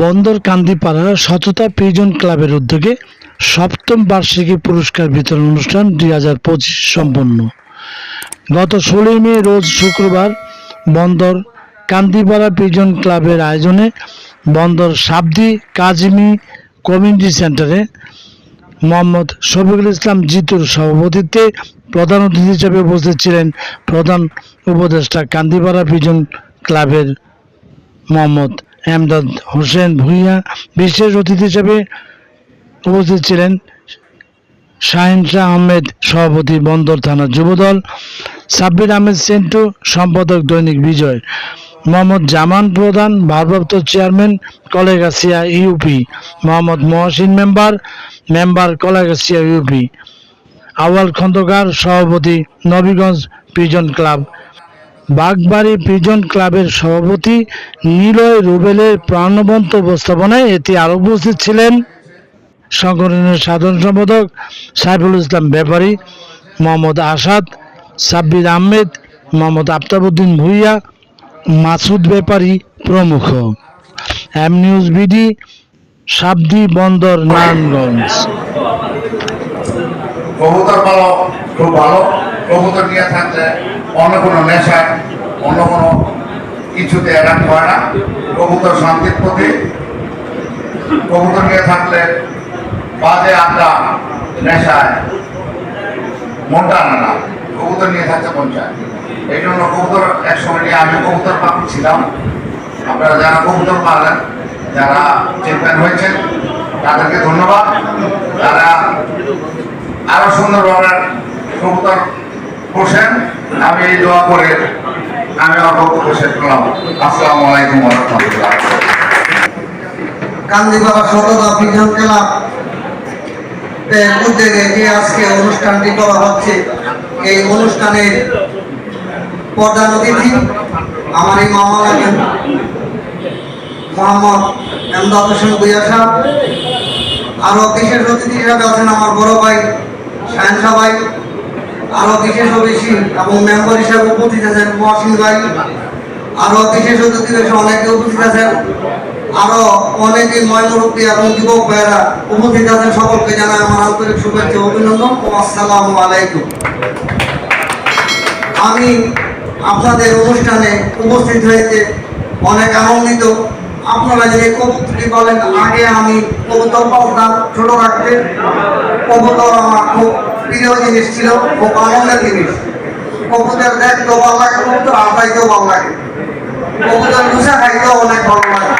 বন্দর কান্দিপাড়ার সততা প্রিজন ক্লাবের উদ্যোগে সপ্তম বার্ষিকী পুরস্কার বিতরণ অনুষ্ঠান দুই হাজার পঁচিশ সম্পন্ন। গত ষোলোই মে, রোজ শুক্রবার বন্দর কান্দিপাড়া প্রিজন ক্লাবের আয়োজনে বন্দর সাবদি কাজিমি কমিউনিটি সেন্টারে মোহাম্মদ শফিকুল ইসলাম জিতুর সভাপতিত্বে প্রধান অতিথি হিসেবে উপস্থিত ছিলেন প্রধান উপদেষ্টা কান্দিপাড়া প্রিজন ক্লাবের মোহাম্মদ এমদাদ হোসেন ভূঁইয়া বিশেষ অতিথি হিসেবে উপস্থিত ছিলেন। শাহিন শাহ আহমেদ সভাপতি, বন্দর থানা যুবদল। সাব্বির আহমেদ সেন্টু সম্পাদক, দৈনিক বিজয়। মোহাম্মদ জামান প্রধান, ভারপ্রাপ্ত chairman Kolagachhia UP. Mohammad Mohsin member member Kolagachhia UP. Awal Khandakar সভাপতি, Nabiganj prison club. Bagbari prison ক্লাবের সভাপতি নিলয় রুবেলের প্রাণবন্ত উপস্থাপনায় এতে আরও উপস্থিত ছিলেন সংগঠনের সাধারণ সম্পাদক সাইফুল ইসলাম ব্যাপারী, মোহাম্মদ আসাদ, সাব্বির আহমেদ, মোহাম্মদ আফতাবুদ্দিন ভুইয়া, মাসুদ ব্যাপারী প্রমুখ। এম নিউজ বিডি, সাবদি বন্দর, নারায়ণগঞ্জ। খুব ভালো নিয়ে অন্য কোনো নেশায় অন্য কোনো কিছুতে অ্যাডাপ্ট হয় না। কবুতর শান্তির প্রতি। কবুতর নিয়ে থাকলে বাজে আড্ডা, নেশায় মনটা আনে না। কবুতর নিয়ে থাকতে মন চায়। এই জন্য কবুতর এক সময় নিয়ে আমি কবুতর পাখি ছিলাম। আপনারা যারা কবুতর পালেন যারা চ্যাম্পিয়ন হয়েছেন, তাদেরকে ধন্যবাদ। তারা আরও সুন্দরভাবে কবুতর পোষেন আমি এই দোয়া করে আমি আমার বক্তব্য শেষ আসসালামু আলাইকুম রহমতুল্লাহ। কান্দিপাড়া সততা বিজ্ঞান ক্লাব এর উদ্যোগে যে আজকে অনুষ্ঠানটি করা হচ্ছে, এই অনুষ্ঠানের প্রধান অতিথি আমার এই মামা লাগেন মোহাম্মদ এমদাদ হোসেন বুয়াশা আরও বিশেষ অতিথি হিসাবে আছেন আমার বড় ভাই শাহেন ভাই। আরও বিশেষ অতিথি এবং মেম্বার হিসাবে উপস্থিত আছেন মহসিন ভাই। আরও বিশেষ অতিথি অনেকে উপস্থিত আছেন। আরও অনেকে ময়মুরব্বী এবং যুবক ভাইয়েরা উপস্থিত আছেন। সকলকে জানাই আমার আন্তরিক শুভেচ্ছা অভিনন্দন। ও আসসালামু আলাইকুম। আমি আপনাদের অনুষ্ঠানে উপস্থিত হয়েছে অনেক আনন্দিত। আপনারা যে কবুতরটি বলেন, আগে আমি কবুতর পালতাম, ছোট রাখতে কবুতর আমার খুব প্রিয় জিনিস ছিল খুব আনন্দের জিনিস। কবুতর দেখতেও ভালো লাগে, কবুতর আটাইতেও ভালো লাগে। কবুতর মুসা খাইতেও অনেক ভালো লাগে।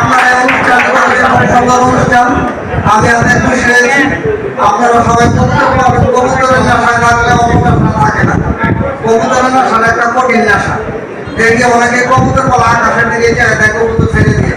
আপনারা অনুষ্ঠান সুন্দর অনুষ্ঠান। আমি অনেক খুশি হয়েছি আপনারা সবাই কবুতরের থাকলে থাকে না। কবুতরের একটা কঠিন নেশা। দেখে অনেকে কবুতর বলা আকাশের দিকে যায় কবুতর ছেড়ে দিয়ে।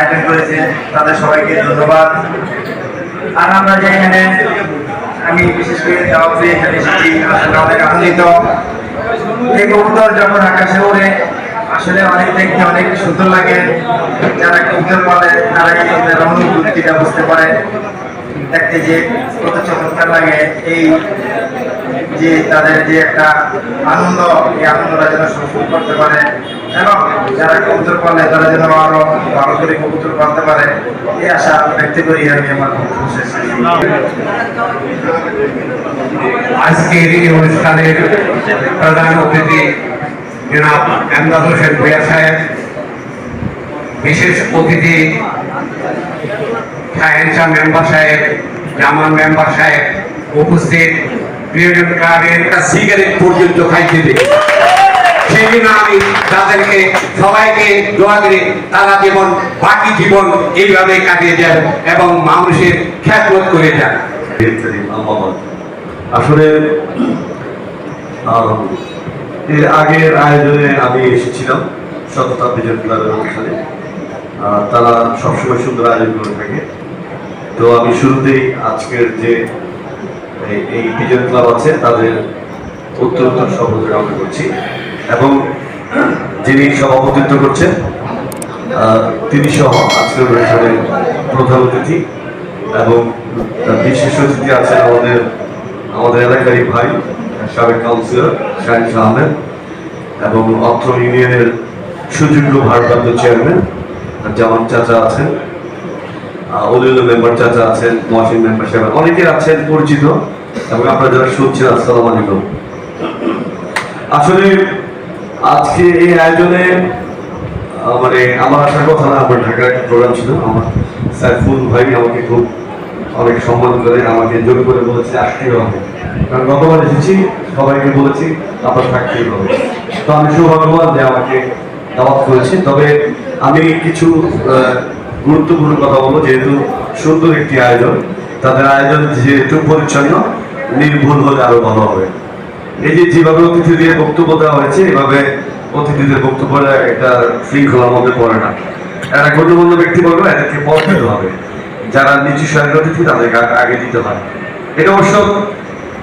আয়োজন করেছে তাদের সবাইকে ধন্যবাদ। আর আমরা যে এখানে, আমি বিশেষ করে দিয়ে এখানে এসেছি, আসলে অনেক আনন্দিত। এই কবুতর যখন আকাশে ওড়ে, আসলে অনেক দেখতে অনেক সুন্দর লাগে। যারা কবুতর পালে তারা এই অনুভূতিটা বুঝতে পারে। দেখতে যে কত চমৎকার লাগে এই যে তাদের যে একটা আনন্দ, এই আনন্দটা যেন সংস্কৃত করতে পারে এবং যারা কবুতর পালে তারা যেন আরও ভালো করে কবুতর পালতে পারে এই আশা ব্যক্ত করি আমি আমার। আজকের এই অনুষ্ঠানের প্রধান অতিথি জনাব এমদাদ হোসেন ভূয়া সাহেব, বিশেষ অতিথি শাহেন শাহ মেম্বার সাহেব জামান মেম্বার সাহেব উপস্থিত। সিগারেট পর্যন্ত খাইতে দেবে সেদিন আমি তাদেরকে সবাইকে দোয়া তারা যেমন বাকি জীবন এইভাবে কাটিয়ে যান এবং মানুষের খ্যাতমত করে যান আসলে এর আগের আয়োজনে আমি এসেছিলাম সততা ক্লাবের অনুষ্ঠানে। তারা সবসময় সুন্দর আয়োজন করে থাকে। তো আমি শুরুতেই আজকের যে এই- বিজয় ক্লাব আছে, তাদের উত্তর সফলতা কামনা করছি। এবং যিনি সভাপতিত্ব করছেন তিনি সহ আজকের অনুষ্ঠানের প্রধান অতিথি এবং বিশেষ অতিথি আছেন আমাদের আমাদের এলাকারই ভাই, সাবেক কাউন্সিলর শাহিন শাহ আহমেদ এবং অত্র ইউনিয়নের সুযোগ্য ভারপ্রাপ্ত চেয়ারম্যান জামান চাচা আছেন। অলিউল মেম্বার আছেন মেম্বার সাহেব অনেকে আছেন পরিচিত, এবং আপনারা যারা শুনছেন, আসসালামু আলাইকুম। আসলে আজকে এই আয়োজনে মানে আমার আসার কথা না, আমার প্রোগ্রাম ছিল, আমার সাইফুল ভাই আমাকে খুব অনেক সম্মান করে, আমাকে জোর করে বলেছে, আসতেই হবে। কারণ গতবার এসেছি, সবাইকে বলেছি আপনার থাকতেই হবে। তো আমি সৌভাগ্যবান যে আমাকে দাওয়াত করেছি। তবে আমি কিছু গুরুত্বপূর্ণ কথা বলব, যেহেতু সুন্দর একটি আয়োজন। তাদের আয়োজন যেহেতু পরিচ্ছন্ন, নির্ভুল হলে আরও ভালো হবে। এই যে যেভাবে অতিথিদের বক্তব্য দেওয়া হয়েছে, এভাবে অতিথিদের বক্তব্য একটা শৃঙ্খলার মধ্যে পড়ে না। এরা গণ্যমান্য ব্যক্তি বলবে এদেরকে পর দিতে হবে। যারা নিচু সারের অতিথি, তাদেরকে আগে- দিতে হয়। এটা অবশ্য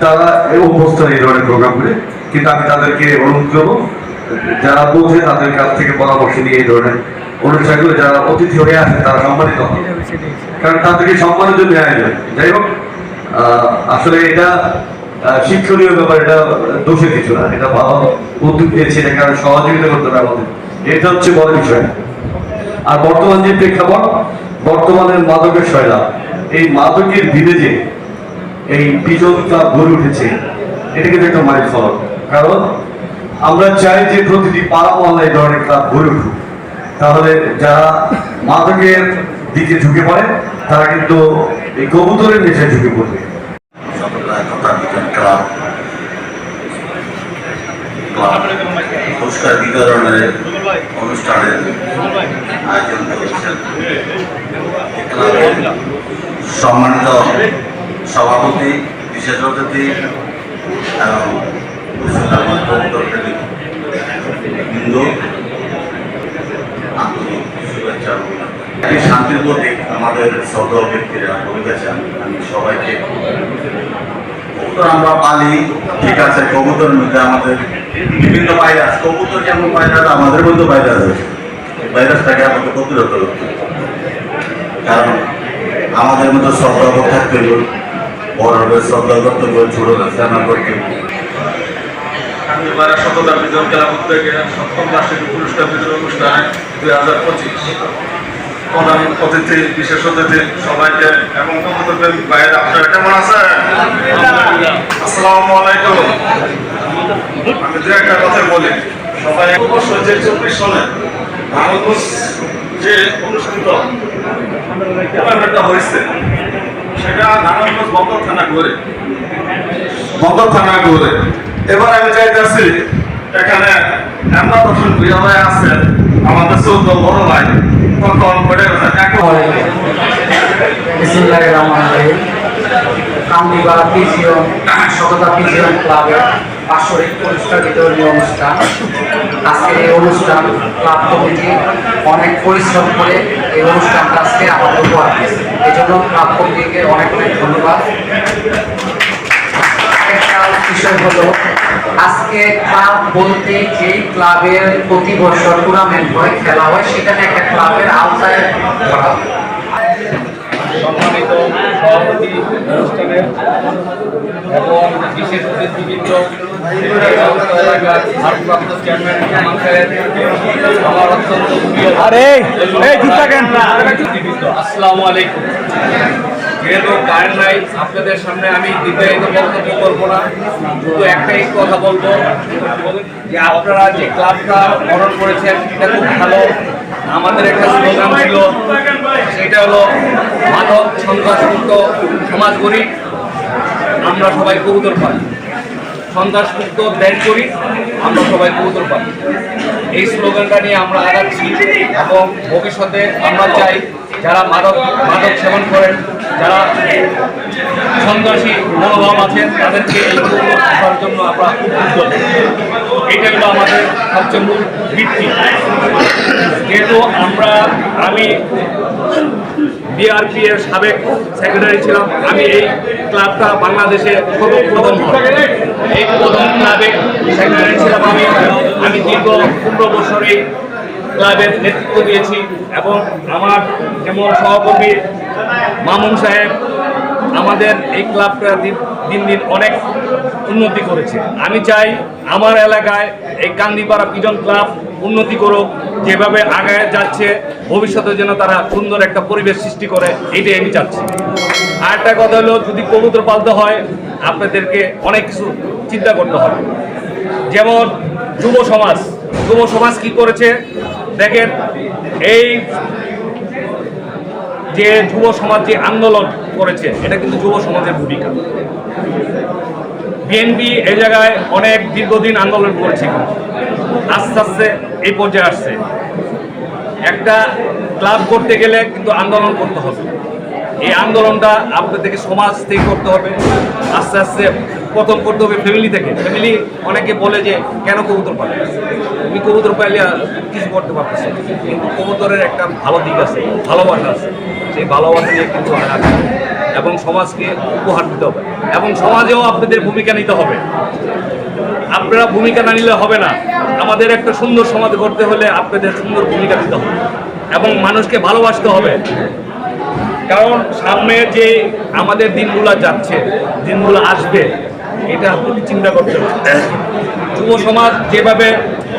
তারা অভ্যস্ত এই ধরনের প্রোগ্রাম করে, কিন্তু আমি তাদেরকে অনুরোধ করব, যারা বোঝে তাদের কাছ থেকে পরামর্শ নিয়ে এই ধরনের অনুষ্ঠানগুলো যারা অতিথি হয়ে আসে, তারা সম্মানিত। হবে কারণ তাদেরকে সম্মানের জন্য আয়োজন। যাই হোক আসলে এটা শিক্ষণীয় ব্যাপার, এটা দোষের কিছু না। এটা ভালো উদ্যোগ নিয়েছে এটাকে আরও সহযোগিতা করতে হবে এটা হচ্ছে বড় বিষয়। আর বর্তমান যে প্রেক্ষাপট, বর্তমানের মাদকের শৈলা এই মাদকের বিবেজে এই পিজন ক্লাব গড়ে উঠেছে, এটা কিন্তু একটা মাইল ফলক। কারণ আমরা চাই যে প্রতিটি পাড়া মহল্লা এই ধরনের ক্লাব গড়ে উঠুক। তাহলে যারা মাদকের দিকে ঝুঁকে পড়ে, তারা কিন্তু এই কবুতরের নেশায় ঝুঁকে পড়বে। পুরস্কার বিতরণের অনুষ্ঠানের আয়োজন করেছেন। সম্মানিত সভাপতি, বিশেষ অতিথি এবং হিন্দু আন্তরিক শুভেচ্ছা ও অভিনন্দন। এই শান্তির প্রতীক আমাদের সদ ব্যক্তিরা বলেছেন আমি সবাইকে। আমরা পালি, ঠিক আছে, কবুতর মধ্যে আমাদের বিভিন্ন ভাইরাস, কবুতর যেমন ভাইরাস, আমাদের মধ্যে ভাইরাস আছে ভাইরাসটাকে আমাদের প্রতিরোধ করতে। কারণ আমাদের মধ্যে শ্রদ্ধা থাকতে হবে বড়দের শ্রদ্ধা করতে হবে ছোটদের সেনা করতে হবে এবারে সততা বিজন ক্লাব উদ্যোগে সপ্তম বার্ষিক পুরস্কার বিতরণ অনুষ্ঠানে দুই হাজার পঁচিশ। প্রধান অতিথি বিশেষ অতিথি সবাইকে এবং ভাইয়ের আপনারা কেমন আছেন? আসসালামু আলাইকুম। আমি দু একটা কথা বলি। সবাই অবশ্য যে চব্বিশ সনে নারায়ণগঞ্জ যে অনুষ্ঠিত হয়েছে সেটা নারায়ণগঞ্জ বন্দর থানা করে বন্দর থানা করে এবার আমি চাইতেছি এখানে আমরা দর্শন প্রিয় ভাই আছেন আমাদের চৌদ্দ বড় সততা পিজিয়ন ক্লাবের বাৎসরিক অনুষ্ঠান। এই অনুষ্ঠান অনেক পরিশ্রম করে এই অনুষ্ঠানটা আজকে আমাদের এই জন্য ক্লাব কমিটিকে অনেক অনেক ধন্যবাদ। বিষয় হলো আজকে ক্লাব বলতে যেই ক্লাবের প্রতি বছর টুর্নামেন্ট হয় খেলা হয় সেখানে একটা ক্লাবের আওতায় করা হয়। সম্মানিত সভাপতি অনুষ্ঠানের এবং বিশেষ অতিথিবৃন্দ ভারপ্রাপ্ত চেয়ারম্যান আমার অত্যন্ত প্রিয় আসসালামু আলাইকুম। যেহেতু কারেন্ট নাই, আপনাদের সামনে আমি দীর্ঘায়িত বক্তব্য করব না। শুধু একটাই কথা বলব, যে আপনারা যে ক্লাবটা গঠন করেছেন, এটা খুব ভালো। আমাদের একটা স্লোগান ছিল, সেটা হলো, মাদক সন্ত্রাসমুক্ত সমাজ গড়ি, আমরা সবাই কবুতর পাই সন্ত্রাসমুক্ত দেশ করি আমরা সবাই কবুতর পাই এই স্লোগানটা নিয়ে আমরা আগাচ্ছি, এবং ভবিষ্যতে আমরা চাই যারা মাদক মাদক সেবন করেন, যারা সন্ত্রাসী মনোভাব আছেন, তাদেরকে এই করার জন্য আমরা উদ্যোগ এটা হলো আমাদের সবচেয়ে মূল ভিত্তি। যেহেতু আমরা, আমি বিআরপি এর সাবেক সেক্রেটারি ছিলাম, আমি এই ক্লাবটা বাংলাদেশে প্রথম হয়। এই প্রথম ক্লাবে সেক্রেটারি ছিলাম আমি। আমি দীর্ঘ পনেরো বছর এই ক্লাবের নেতৃত্ব দিয়েছি এবং আমার যেমন সহকর্মী মামুন সাহেব আমাদের এই ক্লাবটা দিন দিন অনেক উন্নতি করেছে। আমি চাই আমার এলাকায় এই কান্দিপাড়া পিজন ক্লাব উন্নতি করুক, যেভাবে আগায় যাচ্ছে, ভবিষ্যতে যেন তারা সুন্দর একটা পরিবেশ সৃষ্টি করে এটাই আমি চাচ্ছি। আর একটা কথা হলো, যদি কবুতর পালতে হয়, আপনাদেরকে অনেক কিছু চিন্তা করতে হবে। যেমন যুব সমাজ যুব সমাজ কি করেছে? দেখেন, এই যে যুব সমাজ যে আন্দোলন করেছে, এটা কিন্তু যুব সমাজের ভূমিকা। বিএনপি এই জায়গায় অনেক দীর্ঘদিন আন্দোলন করেছে। আস্তে আস্তে এই পর্যায়ে আসছে। একটা ক্লাব করতে গেলে কিন্তু আন্দোলন করতে হবে। এই আন্দোলনটা আপনাদেরকে সমাজ থেকে করতে হবে। আস্তে আস্তে প্রথম করতে হবে ফ্যামিলি থেকে। ফ্যামিলি অনেকে বলে যে, কেন কবুতর পালে তুমি কবুতর পাইলে কিছু করতে পারতেছ। কিন্তু কবুতরের একটা ভালো দিক আছে ভালোবাসা আছে। সেই ভালোবাসা নিয়ে কিন্তু আগাতে এবং সমাজকে উপহার দিতে হবে। এবং সমাজেও আপনাদের ভূমিকা নিতে হবে। আপনারা ভূমিকা না নিলে হবে না। আমাদের একটা সুন্দর সমাজ গড়তে হলে আপনাদের সুন্দর ভূমিকা দিতে হবে। এবং মানুষকে ভালোবাসতে হবে। কারণ সামনে যে আমাদের দিনগুলো যাচ্ছে, দিনগুলো আসবে এটা আপনাকে চিন্তা করতে হবে যুব সমাজ যেভাবে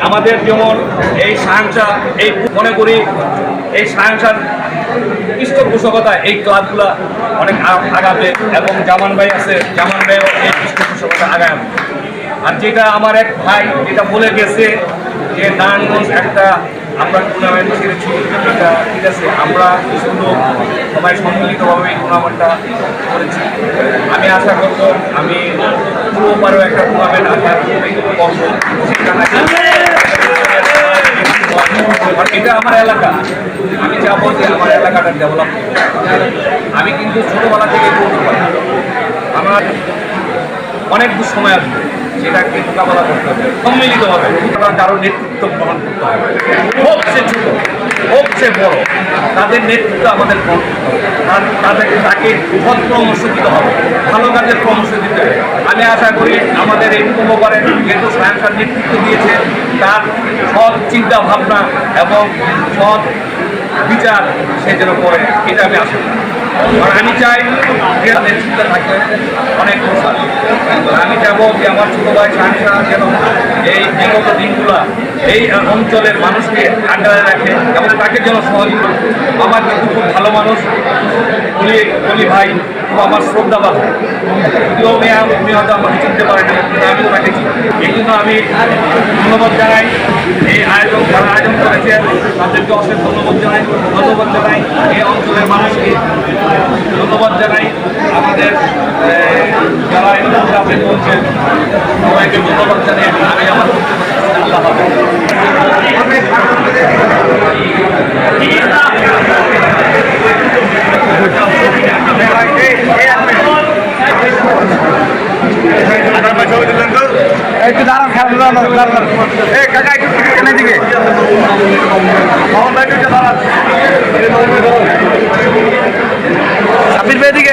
আমাদের যেমন এই সাংসা এই মনে করি এই সাংসার পৃষ্ঠপোষকতা এই ক্লাবগুলো অনেক আগাবে এবং জামান ভাই আছে, জামান ভাইও এই পৃষ্ঠপোষকতা আগাবে। আর যেটা আমার এক ভাই, যেটা বলে গেছে যে নারায়ণগঞ্জ একটা আমরা টুর্নামেন্ট ছেড়েছি এটা ঠিক আছে, আমরা কিছু সবাই সম্মিলিতভাবে টুর্নামেন্টটা করেছি। আমি আশা করব আমি পুরো পারেও একটা টুর্নামেন্ট আশা করব এটা আমার এলাকা। আমি চাবো যে আমার এলাকাটা ডেভেলপ আমি কিন্তু ছোটোবেলা থেকে পারি। আমার অনেক সময় আসবে। সেটাকে মোকাবেলা করতে হবে সম্মিলিত হবে কারও নেতৃত্ব গ্রহণ করতে হবে। হোক সে ছোট, হোক সে বড়, তাদের নেতৃত্ব আমাদের গ্রহণ করতে হবে। তাদেরকে তাকে সৎ পরামর্শ দিতে হবে, ভালো কাজের পরামর্শ দিতে হবে। আমি আশা করি আমাদের এই উপকারের যেহেতু সায়ন্সার নেতৃত্ব দিয়েছে, তার সৎ চিন্তা ভাবনা এবং সৎ বিচার সে যেন করে, এটা আমি আশা করি। আমি চাই নেতৃত্বে থাকবে অনেক প্রসার আমি যাব যে আমার ছোট ভাই সাংসা যেন এই বিগত দিনগুলা এই অঞ্চলের মানুষকে আগ্রায় রাখে এবং তাকে যেন সহযোগিতা আমার কিন্তু খুব ভালো মানুষ, বলি বলি ভাই আমার শ্রদ্ধা পাব যদিও আম- উনি হয়তো আমাকে চিনতে না আমি ওনাকে এই জন্য আমি ধন্যবাদ জানাই। এই আয়োজন, যারা আয়োজন করেছে তাদেরকে অশেষ ধন্যবাদ জানাই ধন্যবাদ জানাই। এই অঞ্চলের মানুষকে আমাদের যারা এই মুহূর্তে আপনি বলছেন সবাইকে ধন্যবাদ জানাই আমি আমার। আল্লাহ একটু দাঁড়ান খেলা দাঁড়ান দাঁড়ান। এ কাকা একটু কেনে দিকে। মোহন ভাই দাঁড়ান সাবির ভাই দিকে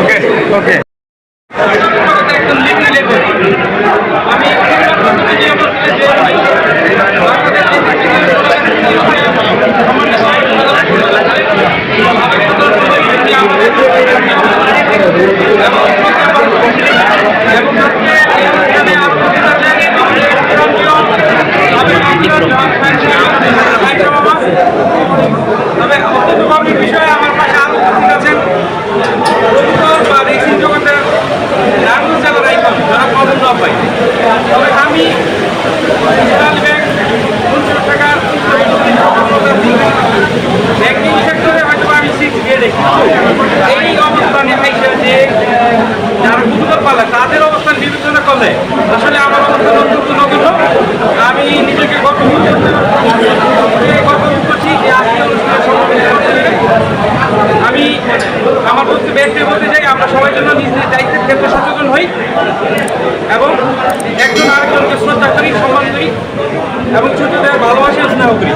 ওকে ওকে তবে অত্যন্তভাবে বিষয়ে আমার পাশে আরও উপস্থিত আছেন কবুতর বা রেসিং জগতের নারায়ণগঞ্জ জেলার আইকন যারা কবুতর পাই তবে আমি বলতে ব্যক্তি বলতে চাই আমরা সবাই জন্য নিজ নিজ দায়িত্বের ক্ষেত্রে সচেতন হই এবং একজন আরেকজনকে শ্রদ্ধা করি, সম্মান করি এবং ছোটদের ভালোবাসা স্নেহ করি।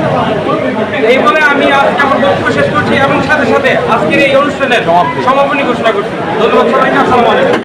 এই বলে আমি আজকে আমার বক্তব্য শেষ করছি এবং সাথে সাথে আজকের এই অনুষ্ঠানের সমাপনী ঘোষণা করছি। ধন্যবাদ সবাইকে, আসসালামু আলাইকুম।